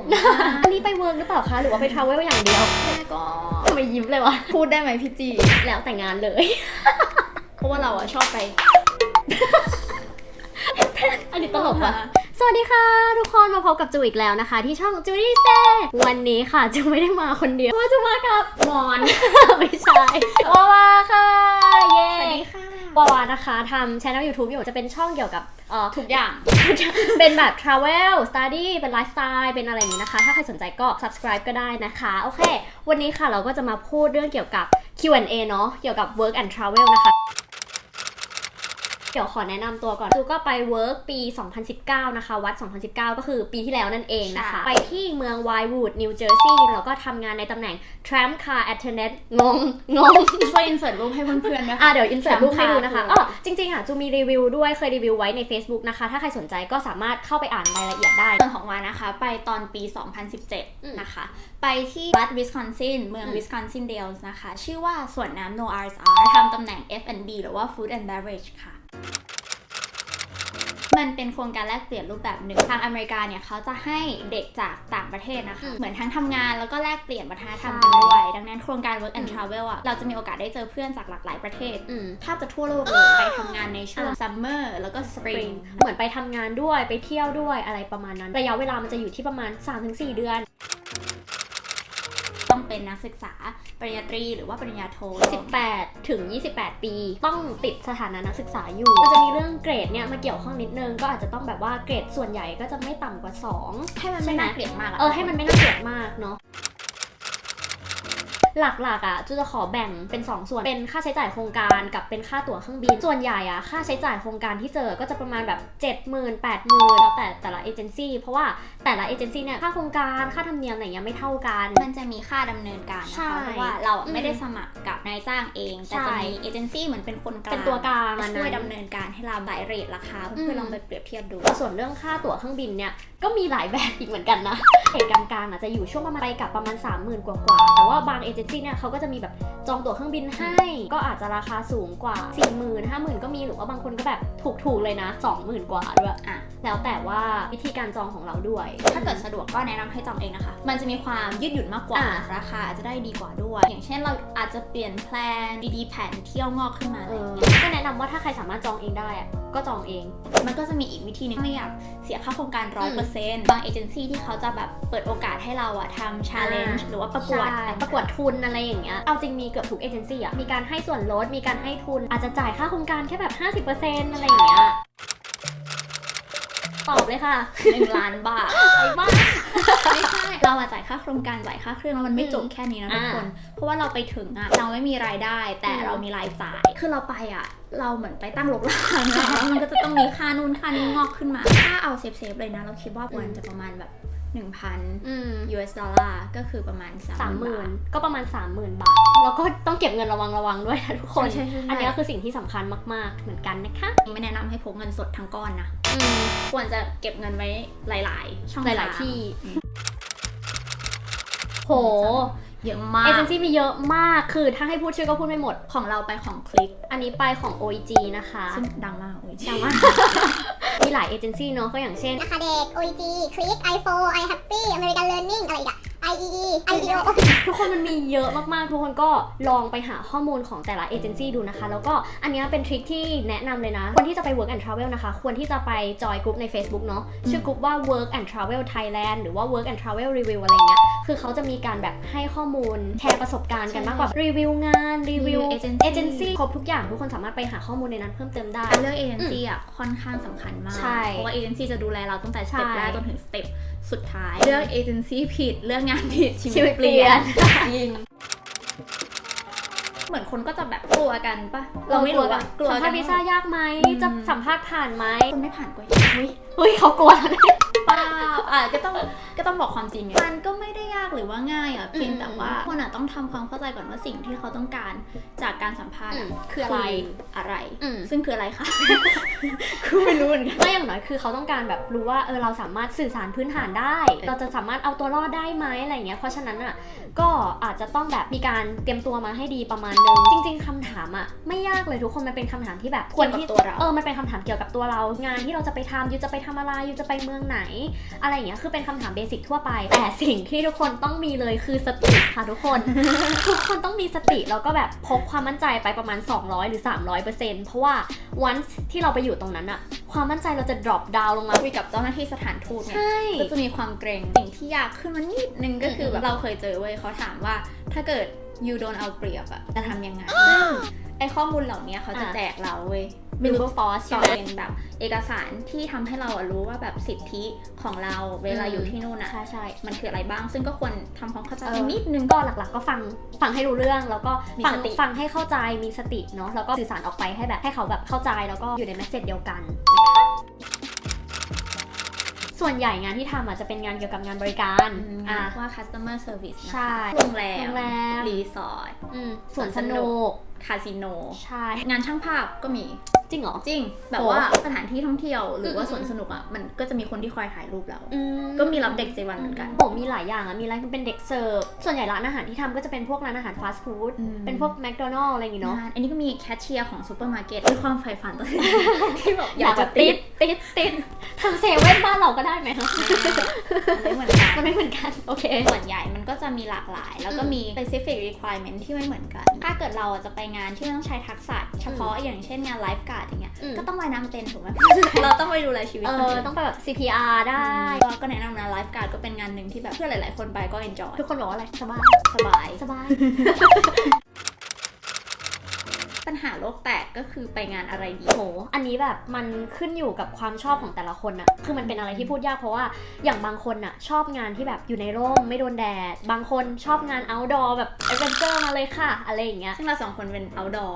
งอันนี้ไปเวิร์กหรือเปล่าคะหรือว่าไปทราเวลอย่างเดียวแม่ก็ทำไมยิ้มเลยวะพูดได้ไหมพี่จีแล้วแต่งานเลย เพราะว่าเราอะชอบไป อันนี้ตลกว่ะสวัสดีค่ะทุกคนมาพบกับจูอีกแล้วนะคะ ที่ช่องจูดี้เซวันนี้ค่ะจูไม่ได้มาคนเดียวเพราะว่าจูมากับหมอน ไม่ใช่วาวาค่ะ เย้สวัสดีค่ะวาวานะคะทำช่อง YouTube อยู่จะเป็นช่องเกี่ยวกับ เอ่อทุกอย่าง เป็นแบบ travel study เป็นไลฟ์สไตล์เป็นอะไรอย่างนี้นะคะ ถ้าใครสนใจก็ subscribe ก็ได้นะคะ โอเค วันนี้ค่ะเราก็จะมาพูดเรื่องเกี่ยวกับ Q&A เนาะเกี่ยวกับ work and travel นะคะ เดี๋ยวขอแนะนำตัวก่อนจูก็ไป work ปี 2019 นะคะ วัด 2019 ก็คือปีที่แล้วนั่นเองนะคะใช่ไปที่เมือง Wildwood New Jersey แล้วก็ทำงานในตำแหน่ง tram car attendant งงงงช่วยอินเสิร์ตรูปให้เพื่อนๆด้วยอะเดี๋ยวอินเสิร์ตรูปให้ดูนะคะทำค่ะอ๋อจริงๆอะจูมีรีวิวด้วยเคยรีวิวไว้ใน Facebook นะคะ ถ้าใครสนใจก็สามารถเข้าไปอ่านรายละเอียดได้ส่วนของวานะคะ ไปตอนปีอืม2017 นะคะ ไปที่รัฐวิสคอนซินเมืองอืมวิสคอนซินเดลส์นะคะ ชื่อว่าสวนน้ำ No RSR ทำตำแหน่ง F&B หรือว่า Food and Beverage ค่ะ มันเป็นโครงการแลกเปลี่ยนรูปแบบหนึ่งทางอเมริกาเนี่ยเขาจะให้เด็กจากต่างประเทศนะคะอืมเหมือนทั้งทำงานแล้วก็แลกเปลี่ยนวัฒนธรรมกันด้วย ดังนั้นโครงการ Work and อืม Travel อะเราจะมีโอกาสได้เจอเพื่อนจากหลากหลายประเทศอืม แทบจะทั่วโลกเลยไปทำงานในช่วงอะซัมเมอร์แล้วก็สปริง เหมือนไปทำงานด้วยไปเที่ยวด้วยอะไรประมาณนั้น ระยะเวลามันจะอยู่ที่ประมาณ 3-4 เดือน ต้องเป็นนักศึกษาปริญญาตรีหรือว่าปริญญาโท 18 ถึง 28 ปี ต้องติดสถานะนักศึกษาอยู่ก็จะมีเรื่องเกรดเนี่ยมาเกี่ยวข้องนิดนึงก็อาจจะต้องแบบว่าเกรดส่วนใหญ่ก็จะไม่ต่ำกว่า 2 ให้มันไม่น่าเกลียดมากะเออให้มันไม่น่าเกลียดมากเนาะ หลักๆอะจูจะขอแบ่งเป็น 2 ส่วนเป็นค่าใช้จ่ายโครงการกับเป็นค่าตั๋วเครื่องบินส่วนใหญ่อะค่าใช้จ่ายโครงการที่เจอก็จะประมาณแบบ 7 0 0 0 0 8 0 0 0 0แล้วแต่แต่ละเอเจนซี่เพราะว่าแต่ละเอเจนซี่เนี่ยค่าโครงการค่าธรรมเนียมอะไรเงี้ยไม่เท่ากัน มันจะมีค่าดำเนินการนะใช่คะเพราะว่าเราอะอืมไม่ได้สมัครกับนายจ้างเองแต่ใช่จะมีเอเจนซี่เหมือนเป็นคนกลางเป็นตัวกลางมาอันช่วยนั้นดำเนินการให้เราสายเรทราคาอืเพื่อมนๆลองไปเปรียบเทียบดู ส่วนเรื่องค่าตั๋วเครื่องบินเนี่ยก็มีหลายแบบอีกเหมือนกันนะเอกกลางๆอาจจะอยู่ช่วงประมาณไปกลับประมาณ 30,000กว่ากว่าๆแต่ว่าบางเอเจนซี่เนี่ยเขาก็จะมีแบบจองตั๋วเครื่องบินให้ ก็อาจจะราคาสูงกว่า 40,000 50,000 ก็มีหรือว่าบางคนก็แบบถูกๆเลยนะ 20,000 กว่าด้วยอะแล้วแต่ว่าวิธีการจองของเราด้วย ถ้าเกิดสะดวกก็แนะนำให้จองเองนะคะ มันจะมีความยืดหยุ่นมากกว่าอ่า ราคาอาจจะได้ดีกว่าด้วย อย่างเช่นเราอาจจะเปลี่ยนแพลนดีๆแผนเที่ยวงอกขึ้นมาอะเอไรออย่างเงี้ยก็แนะนำว่าถ้าใครสามารถจองเองได้อะ ก็จองเอง มันก็จะมีอีกวิธีหนึงไม่อยากเสียค่าโครงการร้อยเปอร์เซ็นต์บางเอเจนซี่ที่เขาจะแบบเปิดโอกาสให้เราอะทำชาเลนจ์อ่าหรือว่าประกวดใช่ ประกวดทุนอะไรอย่างเงี้ย เอาจริงมีเกือบทุกเอเจนซี่อะมีการให้ส่วนลด มีการให้ทุน อาจจะจ่ายค่าโครงการแค่แบบ 50%อะไรอย่างเงี้ย ตอบเลยค่ะ หนึ่งล้านบาท ไอ้บ้า ไม่ใช่เราอะจ่ายค่าโครงการจ่ายค่าเครื่องแล้วมันไม่อืมจบแค่นี้นะทุกอ่าคน เพราะว่าเราไปถึงอะเราไม่มีรายได้ แต่อืมเรามีรายจ่าย คือเราไปอะเราเหมือนไปตั้งรกรากนะแล้วมันก็จะต้องมีค่านู่นค่านี้งอกขึ้นมา ถ้าเอาเซฟๆเลยนะ เราคิดว่าควรจะประมาณแบบ 1,000อืม US ดอลลาร์ก็คือประมาณสามหมื่นบาทก็ประมาณสามหมื่นบาท แล้วก็ต้องเก็บเงินระวังระวังด้วยนะทุกคนใช่ใช่ใช่อันนี้ก็คือสิ่งที่สำคัญมาก ๆ เหมือนกันนะคะ ไม่แนะนำให้พกเงินสดทั้งก้อนนะอืมควรจะเก็บเงินไว้หลาย ๆ ช่องหลายทางๆที่อืมโหเยอะมาเอกเจนซี่มีเยอะมาก คือถ้าให้พูดชื่อก็พูดไม่หมด ของเราไปของคลิก อันนี้ไปของ OEG นะคะ ซึ่งดังมากโอ้ยดังมาก มีหลายเอเจนซี่เนาะก็อย่างเช่น นะคะเด็ก OEG Click i4 iHappy American Learning อะไรอีกอะ IEE IEO ทุกคนมันมีเยอะมากๆ ทุกคนก็ลองไปหาข้อมูลของแต่ละเอเจนซี่ดูนะคะ แล้วก็อันเนี้ยเป็นทริคที่แนะนำเลยนะ คนที่จะไป work and travel นะคะ ควรที่จะไปจอยกลุ่มใน Facebook เนาะชื่อกลุ่มว่า work and travel Thailand หรือว่า work and travel review อะไรเงี้ยคือเขาจะมีการแบบให้ข้อมูลแชร์ประสบการณ์กันมากกว่ารีวิวงานรีวิวเอเจนเอเจนซี่ครบทุกอย่างทุกคนสามารถไปหาข้อมูลในนั้นเพิ่มเติมได้การเลือกเอเจนซี่อะค่อนข้างสำคัญมากใช่เพราะว่าเอเจนซี่จะดูแลเราตั้งแต่สเต็ปใช่แรกจนถึงสเต็ปสุดท้ายเลือกเอเจนซี่ผิดเลือกงานผิดชีชีวิวิตตเปเปลี่ลี่ยยนนจริง เหมือนคนก็จะแบบกลัวกันปะเราไม่รู้อะกลัวสัมกัภานษณ์วีซ่ายากไหมอืมจะสัมภาษณ์ผ่านไหมคนไม่ผ่านก็เฮ้ยเฮ้ยเขากลัวแล้วนะเปล่าอะก็ต้องก็ต้องบอกความจริงไงมันก็ไม่ได้ยากหรือว่าง่ายอะเพียงแต่ว่าคนอะต้องทำความเข้าใจก่อนว่าสิ่งที่เขาต้องการจากการสัมภาษณ์อะอืมคืออะไรอะไรอืมซึ่งคืออะไรคะ คือไม่รู้เหมือนกันไม่อย่างน้อยคือเขาต้องการแบบรู้ว่าเออเราสามารถสื่อสารพื้นฐานได้ เราจะสามารถเอาตัวรอดได้ไหมอะไรอย่างเงี้ยเพราะฉะนั้นอะก็อาจจะต้องแบบมีการเตรียมตัวมาให้ดีประมาณนึงจริง ๆคำถามอะไม่ยากเลยทุกคนมันเป็นคำถามที่แบบเกี่ยวกับที่ตัวเราเออมันเป็นคำถามเกี่ยวกับตัวเรา งานที่เราจะไปทำยูจะไปทำอะไรยูจะไปเมืองไหน อะไรอย่างเงี้ยคือเป็นคำถามเบสิกทั่วไป แต่สิ่งที่ทุกคนต้องมีเลยคือสติค่ะทุกคน ทุกคนต้องมีสติแล้วก็แบบพกความมั่นใจไปประมาณ 200 หรือ 300%เพราะว่าวันที่เราไปอยู่ตรงนั้นอะความมั่นใจเราจะ drop down ลงมาคุยกับเจ้าหน้าที่สถานทูตเนี่ยใช่ก็จะมีความเกรงสิ่งที่ยากขึ้นมานิดนึงก็คือแบบเราเคยเจอเว้ยเขาถามว่า ถ้าเกิดยูโดนเอาเปรียบอะจะทำยังไงซึ่งไอข้อมูลเหล่านี้เขาจะอะแจกเราเว้ย Wilbur Force ต่ใช่อไหมเป็นแบบเอกสารที่ทำให้เราอะรู้ว่าแบบสิทธิของเราเวลาอืมอยู่ที่นู่นอะใช่ใช่มันคืออะไรบ้าง ซึ่งก็ควรทำความเข้าใจเออนิดนึงก็หลักๆ ก็ฟังฟังให้รู้เรื่อง แล้วก็มีฟังสติฟังให้เข้าใจมีสติเนาะแล้วก็สื่อสารออกไปให้แบบให้เขาแบบเข้าใจแล้วก็อยู่ในแมสเซจเดียวกัน ส่วนใหญ่งานที่ทำอาจจะเป็นงานเกี่ยวกับงานบริการอะอะว่า customer service นะใช่คะโรงแรมโรงแรม รีสอร์ทอืมสวนสนุกคาสิโน ใช่ งานช่างภาพก็มี จริงเหรอ จริง แบบโหว่าสถานที่ท่องเที่ยวหรือว่าอืมสวนสนุกอะ มันก็จะมีคนที่คอยถ่ายรูปเราอืก็มีรับเด็กเจวันเหมือนกันผมมีหลายอย่างอะมีร้านเป็นเด็กเสิร์ฟ ส่วนใหญ่ร้านอาหารที่ทำก็จะเป็นพวกร้านอาหารฟาสต์ฟู้ดอืมเป็นพวกแมคโดนัลล์อะไรอย่างงี้เนาะงานอันนี้ก็มีแคชเชียร์ของซูเปอร์มาร์เก็ตด้วยความใฝ่ฝันตัวเองที่แบบอยากกอายจะจะติติดดติดติดทำเซเว่นบ้านเราก็ได้ไหมคะไม่เหมือนกันมันไม่เหมือนกัน โอเค ส่วนใหญ่มันก็จะมีหลากหลาย แล้วก็มี specific requirement ที่ไม่เหมือนกัน ถ้าเกิดเราจะไปงานที่ต้องใช้ทักษะ เฉพาะอย่างเช่นงานไลฟ์การ์ดอย่างเงี้ยอืมก็ต้องว่ายน้ำเป็นถูกไหมเราต้องไปดูแลชีวิตเอคนออื่นต้องไปแบบ CPR ได้ก็ก็แนะนำนะไลฟ์การ์ดก็เป็นงานหนึ่งที่แบบเพื่อนหลาย ๆ คนไปก็ enjoy ทุกคนบอกว่าอะไรสบายสบายสบาย ปัญหาโลกแตกก็คือไปงานอะไรดี โห อันนี้แบบมันขึ้นอยู่กับความชอบของแต่ละคนอะคือมันเป็นอะไรที่พูดยากเพราะว่าอย่างบางคนอะชอบงานที่แบบอยู่ในร่มไม่โดนแดด บางคนชอบงาน outdoor แบบ adventure มาเลยค่ะ อะไรอย่างเงี้ย ซึ่งเราสองคนเป็น outdoor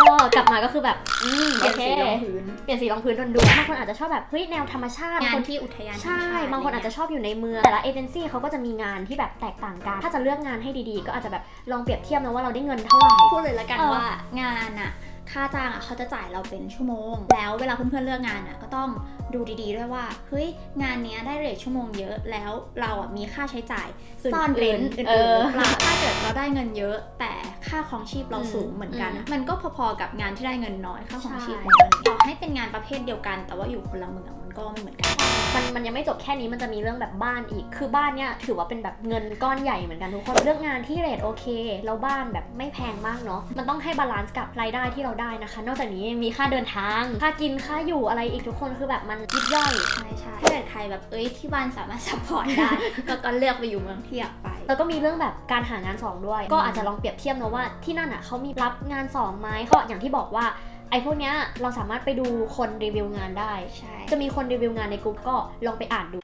ก็กลับมาก็คือแบบอืมเปโอลี่ยนเค สีรองพื้น เปลี่ยนสีรองพื้นด่วนๆบางคนอาจจะชอบแบบเฮ้ยแนวธรรมชาติ งาบานงคนที่อุทยานใช่แห่งชติบางคนอาจจะชอบอยู่ในเมือง แต่ละเอเจนซี่เขาก็จะมีงานที่แบบแตกต่างกัน ถ้าจะเลือกงานให้ดีๆ ก็อาจจะแบบลองเปรียบเทียบนะว่าเราได้เงินเท่าไหร่ พูดเลยละกันเออ ว่างานอะค่าจ้างอะเขาจะจ่ายเราเป็นชั่วโมง แล้วเวลาเพื่อนๆเลือกงานอะก็ต้อง ดูดีๆด้วยว่า เฮ้ย งานเนี้ยได้เรทชั่วโมงเยอะแล้วเราอะมีค่าใช้จ่ายซ่อนเร้นอื่นเอๆอหรือเปล่าถ้าเกิดเราได้เงินเยอะ แต่ค่าของชีพเราอืมสูงเหมือนกันอะมันก็พอๆกับงานที่ได้เงินน้อยค่าของชีพใช่น้อยต่อให้เป็นงานประเภทเดียวกัน แต่ว่าอยู่คนละเมืองมันก็ไม่เหมือนกัน มันมันยังไม่จบแค่นี้มันจะมีเรื่องแบบบ้านอีก คือบ้านเนี่ยถือว่าเป็นแบบเงินก้อนใหญ่เหมือนกันทุกคนเลือกงานที่เรทโอเคแล้วบ้านแบบไม่แพงมากเนาะมันต้องให้บาลานซ์กับรายได้ที่เราได้นะคะ นอกจากนี้ยังมีค่าเดินทาง ค่ากินค่าอยู่อะไรอีกทุกคนคือแบบมันยิบย่อย ใช่ใช่ถ้าเกิดใครแบบเอ้ยที่บ้านสามารถซัพพอร์ตได้ ก็ก็เลือกไปอยู่เมืองที่อยากไป แล้วก็มีเรื่องแบบการหางานสองด้วย ก็อาจจะลองเปรียบเทียบนะว่าที่นั่นอะเขามีรับงานสองไหมก็อย่างที่บอกว่าไอ้พวกเนี้ยเราสามารถไปดูคนรีวิวงานได้ ใช่ จะมีคนรีวิวงานในกลุ่มก็ลองไปอ่านดู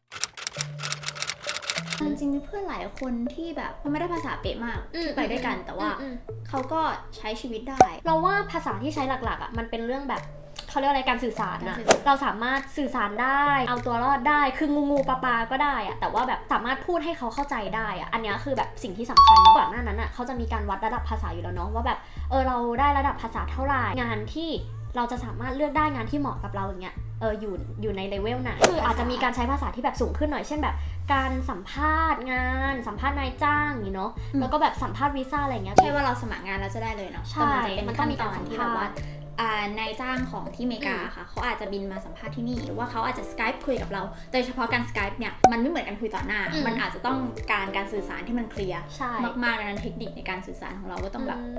จริงๆมีเพื่อนหลายคนที่แบบเขาไม่ได้ภาษาเป๊ะมากอืมที่ไปด้วยกันแต่ว่า อืม เขาก็ใช้ชีวิตได้ เราว่าภาษาที่ใช้หลักๆอะมันเป็นเรื่องแบบ เขาเรียกอะไรการสื่อสารนะการสื่อสาร เราสามารถสื่อสารได้ เอาตัวรอดได้คืองูงูปลาปลาก็ได้อะแต่ว่าแบบสามารถพูดให้เขาเข้าใจได้อะอันเนี้ยคือแบบสิ่งที่สำคัญเนาะก่อนหน้านั้นอะเขาจะมีการวัดระดับภาษาอยู่แล้วเนาะว่าแบบเออเราได้ระดับภาษาเท่าไหร่งานที่เราจะสามารถเลือกได้งานที่เหมาะกับเราอย่างเงี้ยเอออยู่อยู่ในเลเวลไหนคืออาจจะมีการใช้ภาษาที่แบบสูงขึ้นหน่อยเช่นแบบ การสัมภาษณ์งาน สัมภาษณ์นายจ้างอย่างงี้เนาะอืม แล้วก็แบบสัมภาษณ์วีซ่าอะไรเงี้ย ใช่ว่าเราสมัครงานแล้วจะได้เลยเนาะใช่ แต่มัมันนต้จะองเป็นมีขั้นตกาอรนที่สัแบมบภาว่าษณ์อ่า นายจ้างของที่อเมริกาค่ะเขาอาจจะบินมาสัมภาษณ์ที่นี่ หรือว่าเขาอาจจะสกายคุยกับเรา โดยเฉพาะการสกายเนี่ยมันไม่เหมือนกันคุยต่อหน้า อืมมันอาจจะต้องการการสื่อสารที่มันเคลียร์ใช่ มากๆดังนั้นเทคนิคในการสื่อสารของเราก็ต้องแบบอืม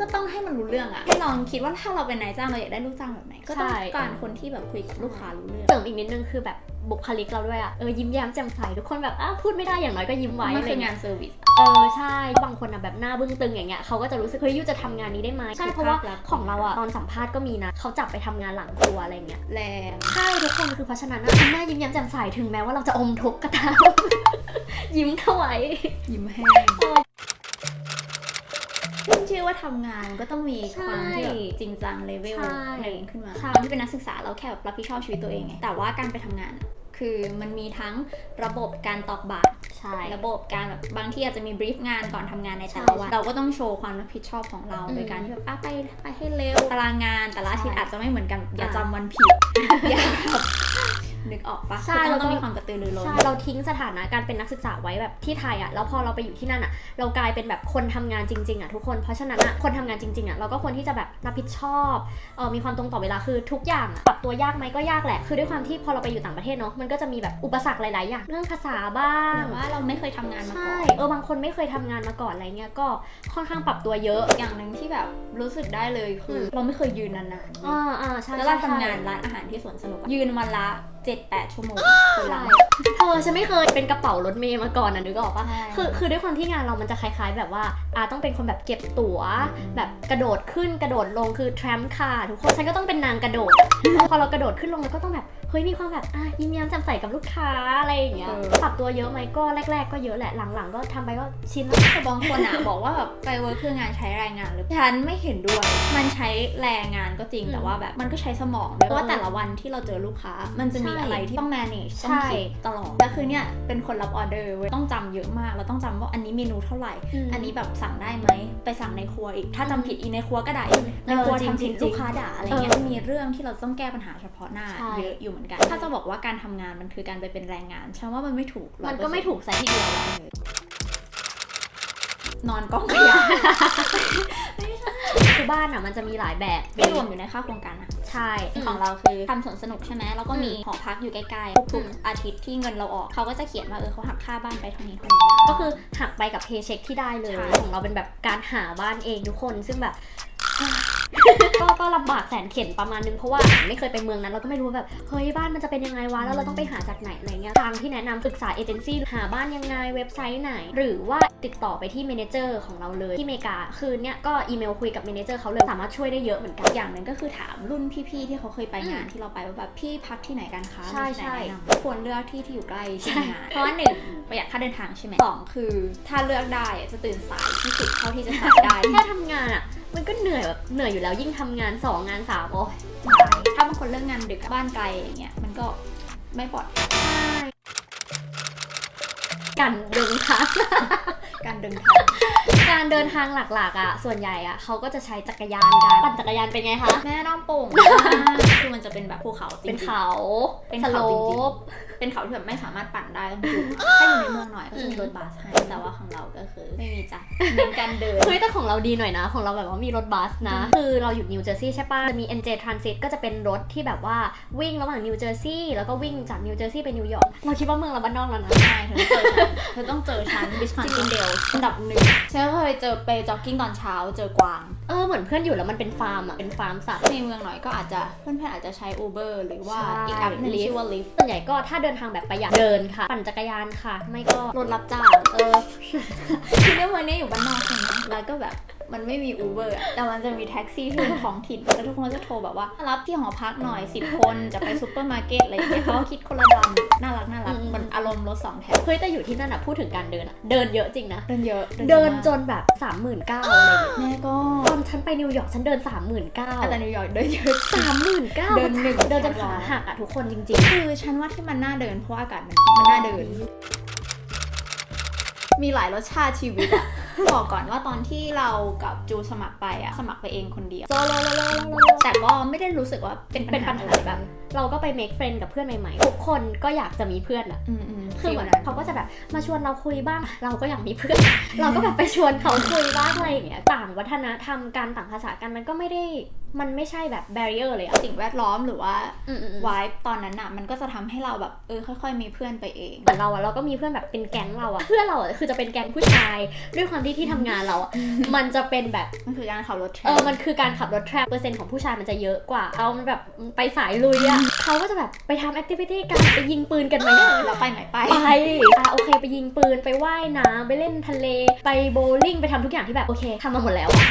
ก็ต้องให้มันรู้เรื่องอะให้ลองคิดว่าถ้าเราเป็นนายจ้างเราอยากได้ลูกจ้างแบบไหน ก็ต้องใช่ การคนที่แบบคุยกับลูกค้ารู้เรื่อง เสริมอีกนิดนึงคือแบบ บุคลิกเราด้วยอะเออยิ้มแย้มแจ่มใสทุกคนแบบอ้าวพูดไม่ได้อย่างน้อยก็ยิ้มไว้มันอะไรคือเงี้งายนเซอร์วิสเออใช่บางคนอะแบบหน้าบึ้งตึงอย่างเงี้ยเขาก็จะรู้สึกเฮ้ยยูจะทำงานนี้ได้ไหมใช่เพราะว่าภาพลักษณ์ของเราอะตอนสัมภาษณ์ก็มีนะเขาจับไปทำงานหลังครัวอะไรเงี้ยแรงใช่ทุกคนคือเพราะฉะนั้นอะทำหน้ายิ้มแย้มแจ่มใสถึงแม้ว่าเราจะอมทุกข์ก็ตามยิ้มเข้าไว้ยิ้มแห้งขึ้นชื่อ ว่าทำงานก็ต้องมีความที่แบบจริงจังเลเวลใช่หนึ่งขึ้นมาใช่ตอนที่เป็นนักศึกษาเราแค่แบบรับผิดชอบชีวิตตัวเองไงแต่ว่าการไปทำงานอะคือมันมีทั้งระบบการตอกบัตรใช่ระบบการแบบบางที่อาจจะมีบรีฟงานก่อนทำงานในแต่ใช่ละวันเราก็ต้องโชว์ความรับผิดชอบของเราอืมโดยการที่แบบอะไปไปให้เร็วตารางงานแต่ละอาทิตย์ใช่อาจจะไม่เหมือนกันอย่าอ่าจำวันผิดอย่าแบบ นึกออกปะใช่คือแล้ต้วองก็มีความกระตือรือร้นใช่เราทิ้งสถานะการเป็นนักศึกษาไว้แบบที่ไทยอะแล้วพอเราไปอยู่ที่นั่นอะเรากลายเป็นแบบคนทำงานจริงๆอะทุกคนเพราะฉะนั้นอะคนทำงานจริงๆอะเราก็ควรที่จะแบบรับผิดชอบเออมีความตรงต่อเวลาคือทุกอย่างอะปรับตัวยากไหมก็ยากแหละ คือด้วยความที่พอเราไปอยู่ต่างประเทศเนาะมันก็จะมีแบบอุปสรรคหลายๆอย่างเรื่องภาษาบ้างหรือว่าเราไม่เคยทำงานมาใช่ก่อนเออบางคนไม่เคยทำงานมาก่อนอะไรเงี้ยก็ค่อนข้างปรับตัวเยอะอย่างหนึ่งที่แบบรู้สึกได้เลยคืออมเราไม่เคยยืนนานๆอ่าอ่าใช่แล้วเราใช่ทำงานร้านอาหารที่สวนสนุกอะยืนวันละ เจ็ดแปดชั่วโมงคนใช่ละ เธอฉันไม่เคยเป็นกระเป๋ารถเมย์มาก่อนนะนึกออกปะใช่ คือคือด้วยความที่งานเรามันจะคล้ายๆ แบบว่าอ่าต้องเป็นคนแบบเก็บตั๋ว แบบกระโดดขึ้นกระโดดลงคือแทรมค่ะทุกคนฉันก็ต้องเป็นนางกระโดด พอเรากระโดดขึ้นลงเราก็ต้องแบบเฮ้ยมีความแบบอะยิ้มแย้มแจ่มใสกับลูกค้าอะไรอย่างเงี้ยปรับตัวเยอะไหมก็แรก ๆ ก็เยอะแหละหลังๆ ก็ทำไปก็ชินแล้วแต่บางคนอะ บอกว่าแบบไปเวิร์คคืองานใช้แรงงานหรือฉันไม่เห็นด้วย มันใช้แรงงานก็จริงอืมแต่ว่าแบบมันก็ใช้สมองด้วยเพราะว่าแต่ละวันที่เราเจอลูกค้า มันจะมีใช่อะไรที่ต้อง manage ใช่ต้องคิดตลอดแต่คือเนี่ยเป็นคนรับออเดอร์เว้ยต้องจำเยอะมาก เราต้องจำว่าอันนี้เมนูเท่าไหร่ อันนี้แบบสั่งได้ไหมไปสั่งในครัวอีก ถ้าจำผิดอีในครัวก็ด่าอีกในครัวเออจริงทำผิดจริงลูกค้าด่าอะไรเงี้ยเออมีเรื่องที่เราต้องแก้ปัญหาเฉพาะหน้าใช่เยอะอยู่เหมือนกัน ถ้าจะบอกว่าการทำงานมันคือการไปเป็นแรงงานฉันว่ามันไม่ถูกมันก็ไม่ถูกซะทีเดียวอะนอนกองขยะ คือบ้านอะมันจะมีหลายแบบไม่รวมอยู่ในค่าโครงการนะใช่ของเราคือทำสวนสนุกใช่ไหมแล้วก็มีอืมหอพักอยู่ใกล้ๆทุกอืมๆอาทิตย์ที่เงินเราออกเขาก็จะเขียนว่าเออเขาหักค่าบ้านไปเท่านี้เท่านี้นะก็คือหักไปกับเพย์เช็คที่ได้เลยใช่ของเราเป็นแบบการหาบ้านเองทุกคนซึ่งแบบ ก็ก็ลำบากแสนเข็นประมาณนึงเพราะว่าไม่เคยไปเมืองนั้นเราก็ไม่รู้ว่าแบบเฮ้ยบ้านมันจะเป็นยังไงวะแล้วเราต้องไปหาจากไหนอะไรเงี้ยทางที่แนะนำปรึกษาเอเจนซี่หาบ้านยังไงเว็บไซต์ไหน หรือว่าติดต่อไปที่เมเนเจอร์ของเราเลยที่อเมริกาคือเนี่ยก็อีเมลคุยกับเมเนเจอร์เขาเลยสามารถช่วยได้เยอะเหมือนกันอย่างหนึ่งก็คือถามรุ่นพี่ๆที่เขาเคยไปงานที่เราไปว่าแบบพี่พักที่ไหนกันคะใช่มีที่ไหนใช่แนะนำควรเลือกที่ที่อยู่ใกล้ที่งานเพราะว่าหนึ่งประหยัดค่าเดินทางใช่ไหมสองคือถ้าเลือกได้อะจะตื่นสายที่สุดเท่าที่จะสายได้ แค่ทำงานอะ มันก็เหนื่อยแบบเหนื่อยอยู่แล้วยิ่งทำงานสองงานสามโอ้ยถ้าบางคนเลิกงานดึกบ้านไกลอย่างเงี้ยมันก็ไม่ปลอดภัยกันเดินทาง การเดินทาง การเดินทางหลักๆอะส่วนใหญ่อะเขาก็จะใช้จักรยานกันปั่นจักรยานเป็นไงคะแม่น้องโป่งคือมันจะเป็นแบบภูเขาจริงๆเป็นเขาเป็นสเขาโลจริงปเป็นเขาที่แบบไม่สามารถปั่นได้ต้องจูงถ้าอยู่ในเมืองหน่อยก็จะมีรถบัสให้แต่ว่าของเราก็คือไม่มีจ้ะเน้นการเดินเฮ้ยแต่ของเราดีหน่อยนะ ของเราแบบว่ามีรถบัสนะ คือเราอยู่นิวเจอร์ซีย์ใช่ปะจะมี NJ Transit ก็จะเป็นรถที่แบบว่าวิ่งระหว่างนิวเจอร์ซีย์แล้วก็วิ่งจากนิวเจอร์ซีย์ไปนิวยอร์กเราคิดว่าเมืองเราบ้านนอกแล้วนะใช่เธอต้องเจอฉันเธอต้องเจอฉันบิสคันซินเดลอันดับหนึ่งฉันเคยเจอไปจ็อกกิ้งตอนเช้าเจอกวาง เออเหมือนเพื่อนอยู่แล้วมันเป็นฟาร์มอะเป็นฟาร์มสัตว์ในเมืองหน่อยก็อาจจะเพื่อนๆอาจจะใช้ Uber หรือว่าใช่อีกแอปหนึง Lyft ชื่อว่า Lyft ส่วนใหญ่ก็ถ้าเดินทางแบบประหยัดเดินค่ะ ปั่นจักรยานค่ะ ไม่ก็รถรับจ้างเออคือในเมืองนี้อยู่บ้านนอกใช่ไหมแล้วก็แบบ มันไม่มี Uber อะแต่มันจะมีแท็กซี่ที่เป็นท้องถิ่นแล้วทุกคนก็จะโทรแบบว่ารับที่หอพักหน่อย10คนจะไปซูเปอร์มาร์เก็ตอะไรอย่างเงี้ยเขาก็คิดคนละดำน่ารักน่ารักอืมมันอารมณ์รถสองแถวเฮ้ยแต่อยู่ที่นั่นอะพูดถึงการเดินอะเดินเยอะจริงนะเดินเยอะเดินยอะจมากนแบบ3 9 0 0 0อะไรอย่างเงี้ยแม่ก็ตอนฉันไปนิวยอร์กฉันเดิน 3 9 0 0แต่0นิวยอร์กเดินเยอะสามหมื่นเก้าเดินหนึ่งเดินจนแถวขาร้อยหักอะทุกคนจริงคือฉันว่าที่มันน่าเดินเพราะอากาศมันมันน่าเดิน มีหลายรสชาติชีวิตอะ บอกก่อนว่าตอนที่เรากับจูสมัครไปอะสมัครไปเองคนเดียวๆโซโลโลโลโลโลแต่ก็ไม่ได้รู้สึกว่าเป็นเป็นปัญหาอะไรแบบ เราก็ไป make friend กับเพื่อนใหม่ๆ ทุกคนก็อยากจะมีเพื่อนอะอืมอืมคือเหมือนฟีลนั้นเขาก็จะแบบมาชวนเราคุยบ้าง เราก็อยากมีเพื่อน เราก็แบบไปชวนเขาคุยบ้างอะไรอย่างเงี้ย ต่างวัฒนธรรมการต่างภาษากันมันก็ไม่ได้มันไม่ใช่แบบ barrier เลยอะสิ่งแวดล้อมหรือว่าอืมอืมอืมวายตอนนั้นอะมันก็จะทำให้เราแบบเออค่อย ๆ มีเพื่อนไปเองเหมือนเราอะเราก็มีเพื่อนแบบเป็นแก๊งเราอะเพื่อนเราอะคือจะเป็นแก๊งผู้ชาย ด้วยความที่ที่ทำงานเราอะมันจะเป็นแบบมันคือการขับรถเออมันคือการขับรถแทร็กเปอร์เซ็นต์ของผู้ชายมันจะเยอะกว่าเรามันแบบไปสายลุยอะเขาก็จะแบบไปทำแอคทิวิตี้กันไปยิงปืนกันไหมเนี่ยเราไปไหนไปไปอะโอเคไปยิงปืนไปว่ายน้ำไปเล่นทะเล ไปโบว์ลิ่งไปทำทุกอย่างที่แบบโอเคทำมาหมดแล้วอะ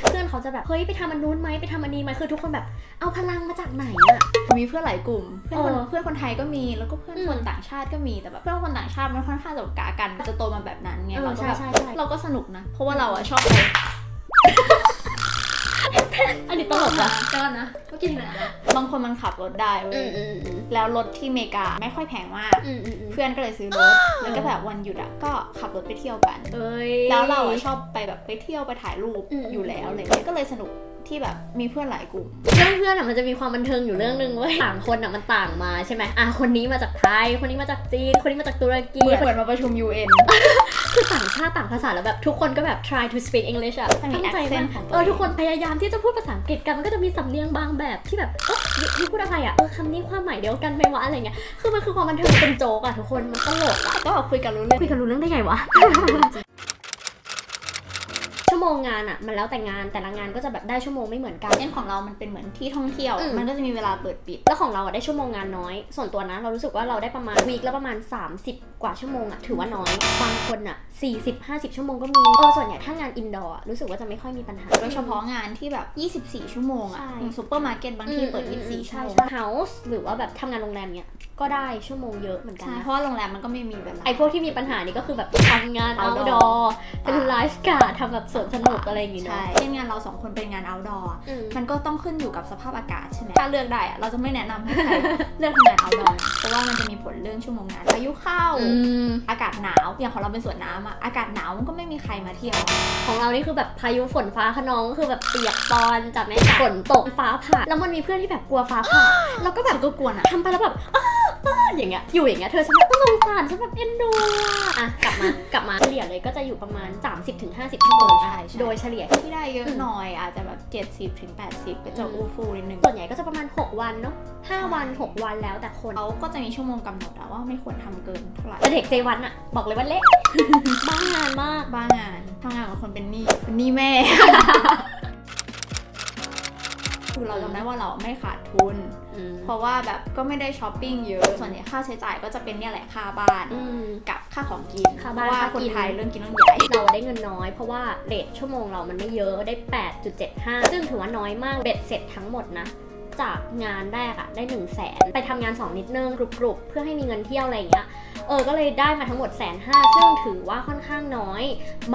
เพื่อนเขาจะแบบเฮ้ยไปทำอันนู้นไหมไปทำอันนี้ไหมคือทุกคนแบบเอาพลังมาจากไหนอะมีเพื่อนหลายกลุ่ม เพื่อนคนเออเพื่อนคนไทยก็มีแล้วก็เพื่อนอืมคนต่างชาติก็มีแต่แบบเพื่อนคนต่างชาติมันค่อนข้างจะกากันจะโตมาแบบนั้นไงเออเราก็ใช่แบบใช่ใช่เราก็สนุกนะ เพราะว่าเราอะชอบไปอันนี้ตลกอะเจ้านะเมื่อกี้ที่ไหนนะบางคนมันขับรถได้เว้อืยมอืมอืมแล้วรถที่อเมริกาไม่ค่อยแพงมากอืมอืมอืมเพื่อนก็เลยซื้อรถ แล้วก็แบบวันหยุดอะก็ขับรถไปเที่ยวกันเอ้ยแล้วเราอะชอบไปแบบไปเที่ยวไปถ่ายรูปอืมอยู่แล้วอะไรเงี้ยก็เลยสนุก ที่ที่แบบมีเพื่อนหลายกลุ่ม เรื่องเพื่อนอะมันจะมีความบันเทิงอยู่เรื่องหนึ่งเว้ยต่างคนอะมันต่างมาใช่ไหมอะคนนี้มาจากไทย คนนี้มาจากจีน คนนี้มาจากตุรกีเหมือนเหมือนมาประชุม UN คือต่างชาติต่างภาษาแล้วแบบทุกคนก็แบบ try to speak English อะมันมีตั้งใจ accent มากของตัวเออเองทุกคนพยายามที่จะพูดภาษาอังกฤษกันมันก็จะมีสำเนียงบางแบบที่แบบเออนี่พูดอะไรอะเออคำนี้ความหมายเดียวกันไหมวะอะไรเงี้ยคือมันคือความบันเทิงเป็นโจ๊กอะทุกคนมันตลกอะก็แบบคุยกันรู้เรื่องคุยกันรู้เรื่องได้ไงวะชั่วโม งงานอะมันแล้วแต่งานแต่ละงานก็จะแบบได้ชั่วโมงไม่เหมือนกัน เช่นของเรามันเป็นเหมือนที่ท่องเที่ยว อืม มันก็จะมีเวลาเปิดปิด แล้วของเราอะได้ชั่วโมงงานน้อย ส่วนตัวนะเรารู้สึกว่าเราได้ประมาณวีคละประมาณ 30 กว่าชั่วโมงอะถือว่าน้อย บางคนอะ40 50 ชั่วโมงก็มี เออ ส่วนใหญ่ถ้างานอินดอร์รู้สึกว่าจะไม่ค่อยมีปัญหา โดยเฉพาะงานที่แบบ 24 ชั่วโมงอะใช่อย่างซูเปอร์มาร์เก็ตบางที่เปิด 24 ชั่วโมงเฮาส์หรือว่าแบบทำงานโรงแรมเนี้ยก็ได้ชั่วโมงเยอะเหมือนกัน ใช่นะเพราะว่าโรงแรมมันก็ไม่มีเวลาไอพวกที่มีปัญหานี่ก็คือแบบทำงาน Outdoor outdoor เป็นไลฟ์การ์ดทำแบบสวนสนุกอะไรอย่างงี้ใช่เนาะเช่นงานเราสองคนเป็นงาน outdoor อะอืมมันก็ต้องขึ้นอยู่กับสภาพอากาศใช่ไหมถ้าเลือกได้อะเราจะไม่แนะนำให้ใครเลือกทำงาน outdoor นะเพราะว่ามันจะมีผลเรื่องชั่วโมงงานพายุเข้าอืมอากาศหนาวอย่างของเราเป็นสวนน้ำอะอากาศหนาวมันก็ไม่มีใครมาเที่ยว ของเรานี่คือแบบพายุฝนฟ้าขนองก็คือแบบเปียกปอนจากแม่ฝนตกฟ้าผ่าแล้วมันมีเพื่อนที่แบบกลัวฟ้าผ่าแล้วก็แบบก็กวนอะทำไปแล้วแบบ อ้าอ้าอย่างเงี้ยอยู่อย่างเงี้ยเธอฉันแบบต้องสงสารฉันแบบเอ็นดูอะอะกลับมากลับมาเฉลี่ยเลยก็จะอยู่ประมาณ 30-50ชั่วโมงใช่ใช่โดยเฉลี่ย ที่ได้เยอะอืมหน่อยอาจจะแบบ 70ถึง80 ก็จะอืมอู้ฟู่นิดนึงส่วนใหญ่ก็จะประมาณ 6 วันเนาะ5วัน 6 วันแล้วแต่คนเขาก็จะมีชั่วโมงกำหนดอะว่าไม่ควรทำเกินเท่าไหร่แต่เด็กเจวันอะบอกเลยว่าเละ บ้างานมาก บ้างานทำงานกับคนเป็นหนี้เป็นหนี้แม่ คือเราจำได้ว่าเราไม่ขาดทุนอืมเพราะว่าแบบก็ไม่ได้ช้อปปิ้งเยอะ ส่วนใหญ่ค่าใช้จ่ายก็จะเป็นเนี่ยแหละค่าบ้านอืมกับค่าของกินค่าเพบ้านราะว่าค่าคนกินไทยเรื่องกินเรื่องใหญ่เราได้เงินน้อยเพราะว่าเรทชั่วโมงเรามันไม่เยอะได้ 8.75 ซึ่งถือว่าน้อยมากเบ็ดเสร็จทั้งหมดนะ จากงานแรกอะได้1 0 0 0 0แสนไปทำงาน 2 นิดนึงกรุบๆ เพื่อให้มีเงินเที่ยวอะไรอย่างเงี้ยเออ ก็เลยได้มาทั้งหมดแสนห้าซึ่งถือว่าค่อนข้างน้อย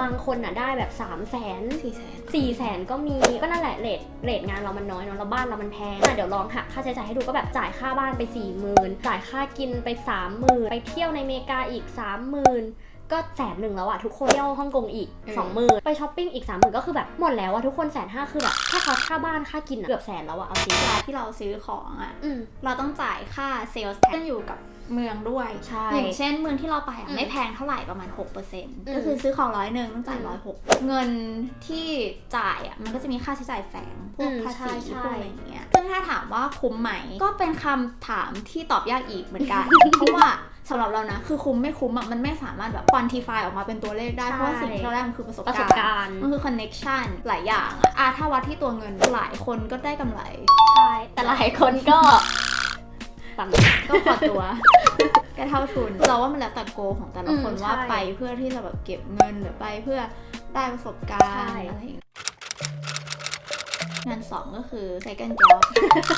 บางคนอะได้แบบ3 0 0แสนสี่แสนสี่แสนก็มี ก็นั่นแหละ เรท เรทงานเรามันน้อยเนาะ แล้วบ้านเรามันแพงอะเดี๋ยวลองหักค่าใช้จ่ายให้ดูก็แบบจ่ายค่าบ้านไป4ี่หมื่นจ่ายค่ากินไป3ามหมื่นไปเที่ยวในอเมริกาอีก3ามหมื่น ก็แสนหนึ่งแล้วอะทุกคนเที่ยวฮ่องกงอีกสองหมื่นไปช้อปปิ้งอีกสามหมื่นก็คือแบบหมดแล้วอะทุกคนแสนห้าคือแบบถ้าเขาค่าบ้านค่ากินอะเกือบแสนแล้วอะเอาจริงเวลาที่เราซื้อของอะอืม เราต้องจ่ายค่าเซลส์แท็กขึ้นอยู่กับเมืองด้วยใช่อย่างเช่นเมืองที่เราไปอะอืมไม่แพงเท่าไหร่ประมาณ6%อืมก็คือซื้อของร้อยหนึ่งต้องจ่ายอืมร้อยหกเงินที่จ่ายอะมันก็จะมีค่าใช้จ่ายแฝงพวกอืมภาษีใช่พวกใช่อะไรอย่างเงี้ยซึ่งถ้าถามว่าคุ้มไหมก็เป็นคำถามที่ตอบยากอีกเหมือนกัน เพราะว่า สำหรับเรานะ คือคุ้มไม่คุ้มอะมันไม่สามารถแบบ quantify ออกมาเป็นตัวเลขได้ใช่เพราะว่าสิ่งที่เราได้มันคือประสบประสกาบรณ์การณ์ มันคือ connection หลายอย่างอะอะถ้าวัดที่ตัวเงินหลายคนก็ได้กำไร ใช่ แต่หลายคนก็ปังก็พอตัวก็เท่าทุน เราว่ามันแล้วแต่โกของแต่ละคนอืมว่าใช่ไปเพื่อที่จะแบบเก็บเงินหรือไปเพื่อได้ประสบการณ์ใช่อะไรอย่างเงี้ยงานสองก็คือ second job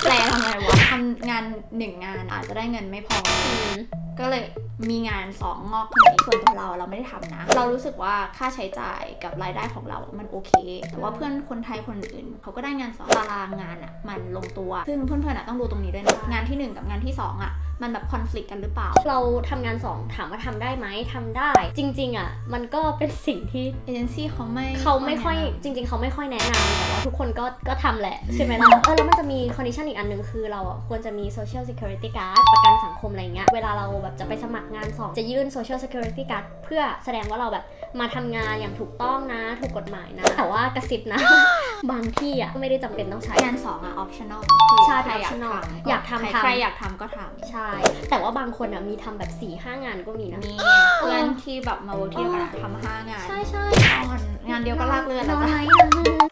แปลทำไมวะทำงานหนึ่งงานอาจจะได้เงินไม่พออืม ก็เลยมีงานสองงอกขึ้นมาอีกส่วนตัวเราเราไม่ได้ทำนะ เรารู้สึกว่าค่าใช้จ่ายกับรายได้ของเราอะมันโอเค แต่ว่าเพื่อนคนไทยคนอื่นเขาก็ได้งานสองตารางงานอะมันลงตัว ซึ่งเพื่อนๆอะต้องดูตรงนี้ด้วยนะงานที่หนึ่งกับงานที่สองอะมันแบบคอน FLICT กันหรือเปล่า เราทำงานสองถามว่าทำได้ไหมทำได้ จริง ๆ อะ มันก็เป็นสิ่งที่เอเจนซี่เขาไม่เขาไม่ค่อยแนะนจริง ๆ เขาไม่ค่อยแนะนำแต่ว่าทุกคนก็ก็ทำแหละ ใช่ไหมล่ะเออแล้วมันจะมีคอนดิชันอีกอันหนึ่งคือเราอะควรจะมี social security card ประกันสังคมอะไรเงี้ยเวลาเราแบบจะไปสมัครงานสองจะยื่น social security card เพื่อแสดงว่าเราแบบมาทำงานอย่างถูกต้องนะ ถูกกฎหมายนะ แต่ว่ากระซิบนะ บางที่อะไม่ได้จำเป็นต้องใช้ำงานสองอะ optional ใช่ใครอยาก optional ทำอยากทำใครทำ ใครอยากทำก็ทำใช่ แต่ว่าบางคนอะมีทำแบบ4ี่ห้างานก็มีนะ มีเพื่อนที่แบบมาเวิร์กที่เดียวกันอะทำห้างานใช่ใช่งานงานเดียวก็ลากเลือดแล้วนจ้ะไหมอะ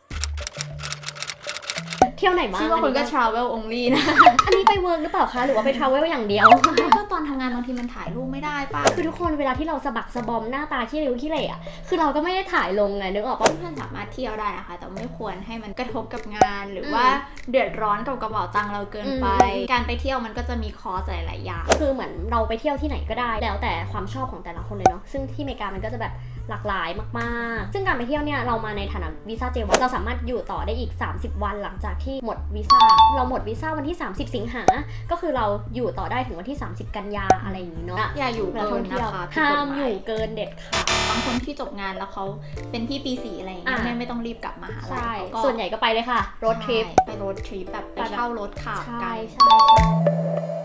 เที่ยวไหนบ้างชื่อว่าคนก็อั travel only นะ อันนี้ไปเวิร์กหรือเปล่าคะ หรือว่าไปทราเวลอย่างเดียว ก็ตอนทำงานบางทีมันถ่ายรูปไม่ได้ป่ะคือทุกคนเวลาที่เราสะบักสะบอมหน้าตาขี้ริ้วขี้เหร่อะคือเราก็ไม่ได้ถ่ายลงไงนึกออกปะ เพื่อนๆสามารถเที่ยวได้นะคะ แต่ไม่ควรให้มันกระทบกับงานหรืออมว่าเดือดร้อนกับกระเป๋าตังค์เราเกินไป อืม การไปเที่ยวมันก็จะมีคอสหลายๆอย่าง คือเหมือนเราไปเที่ยวที่ไหนก็ได้ แล้วแต่ความชอบของแต่ละคนเลยเนาะ ซึ่งที่อเมริกามันก็จะแบบ หลากหลายมากๆ ซึ่งการไปเที่ยวเนี่ยเรามาในฐานะวีซ่าเจวันเราสามารถอยู่ต่อได้อีก 30 วันหลังจากที่หมดวีซ่าเราหมดวีซ่าวันที่ 30 สิงหา ก็คือเราอยู่ต่อได้ถึงวันที่ 30 กันยาอะไรอย่างนี้เนาะอย่าอยู่เวลาเกิท่อนงนะเที่ยวคะห้ามผิดกฎหอยู่เกินเด็ดขาดบางคนที่จบงานแล้วเขาเป็นพี่ปีสีอะไรอย่างเงี้ยอะไม่ไม่ต้องรีบกลับมาหาลัใช่ยเขาก็ส่วนใหญ่ก็ไปเลยค่ะรถทริปใช่ไปโรดทริปแบบไปไปแบบเช่ารถขับใช่กันใช่ใช่